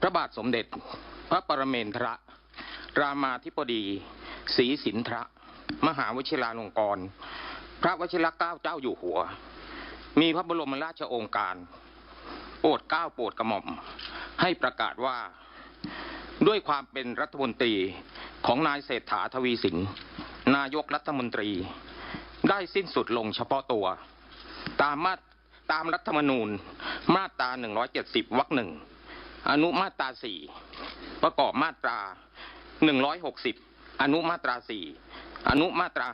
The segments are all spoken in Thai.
พระบาทสมเด็จ พระปรเมนทรรามาธิบดีศรีสินทรมหาวชิราลงกรณพระวชิรเกล้าเจ้าอยู่หัว มีพระบรมราชโองการ โปรดเกล้าโปรดกระหม่อม ให้ประกาศว่าด้วยความเป็นรัฐมนตรีของนายเศรษฐาทวีสิน นายกรัฐมนตรี ได้สิ้นสุดลงเฉพาะตัว ตามมาตตามรัฐธรรมนูญมาตรา 170 วรรคหนึ่ง อนุมาตรา4ประกอบมาตรา160อยหกสิบอนุมาตรา4อนุมาตรา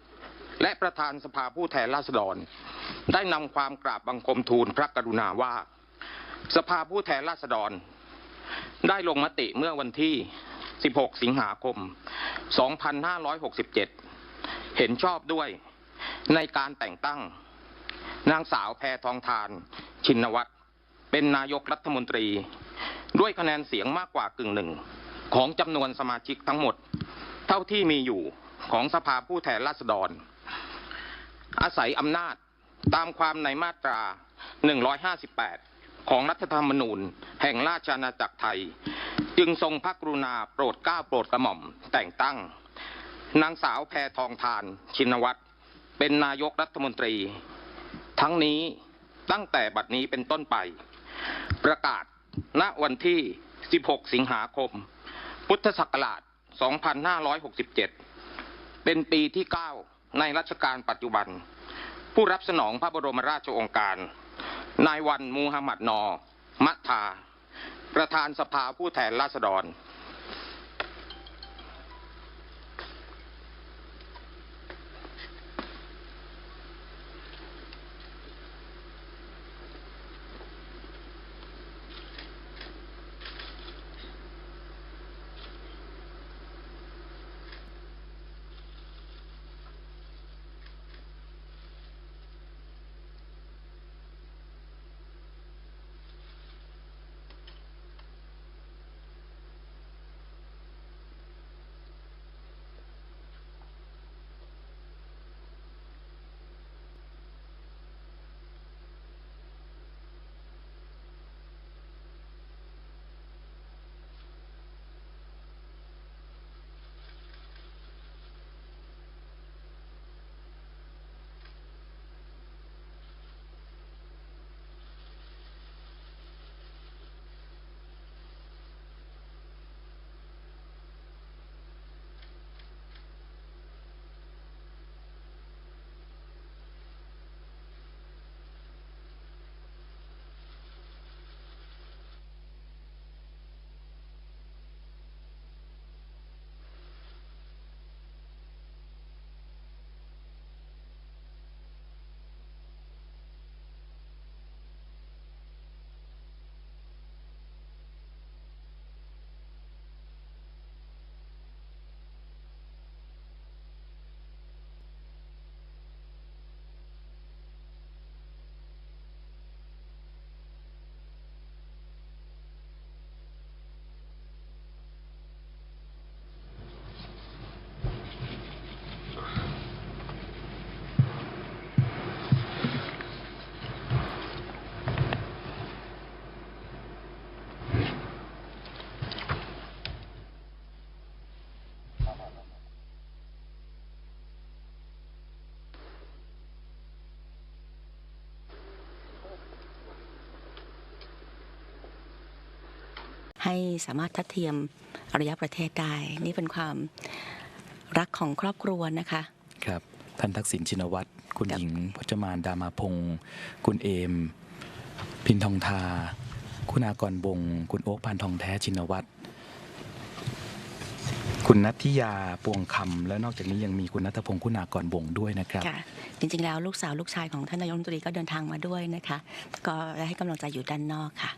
5และประธานสภาผู้แทนราษฎร ได้นำความกราบบังคมทูลพระกรุณาว่า สภาผู้แทนราษฎร ได้ลงมติเมื่อวันที่ 16 สิงหาคม 2567 เห็นชอบด้วยในการแต่งตั้ง นางสาวแพทองทานชินวัตร เป็นนายกรัฐมนตรี ด้วยคะแนนเสียงมากกว่ากึ่งหนึ่ง ของจำนวนสมาชิกทั้งหมด เท่าที่มีอยู่ของสภาผู้แทนราษฎร อาศัยอำนาจตามความในมาตรา 158 ของรัฐธรรมนูญแห่งราชอาณาจักรไทย จึงทรงพระกรุณาโปรดเกล้าโปรดกระหม่อมแต่งตั้ง นางสาวแพทองทานชินวัตรเป็นนายกรัฐมนตรี ทั้งนี้ตั้งแต่บัดนี้เป็นต้นไป ประกาศณวันที่ 16 สิงหาคม พุทธศักราช 2567 เป็นปีที่ 9 ในรัชกาลปัจจุบัน ผู้รับสนองพระบรมราชโองการ นายวันมูฮัมหมัดนอ มัทธา ประธานสภาผู้แทนราษฎร ให้สามารถทัดเทียมอารยประเทศได้ นี่เป็นความรักของครอบครัวนะคะครับท่านทักษิณชินวัตรคุณครับหญิงพจมานดามาพงศ์คุณเอม พินทองทา คุณอากรบง คุณโอ๊คพันทองแท้ชินวัตรคุณนัทธิยาปวงคำและนอกจากนี้ยังมีคุณนัทพงศ์คุณากรบงด้วยนะครับค่ะจริงๆแล้วลูกสาวลูกชายของท่านนายกรัฐมนตรีก็เดินทางมาด้วยนะคะ ก็ให้กำลังใจอยู่ด้านนอกค่ะ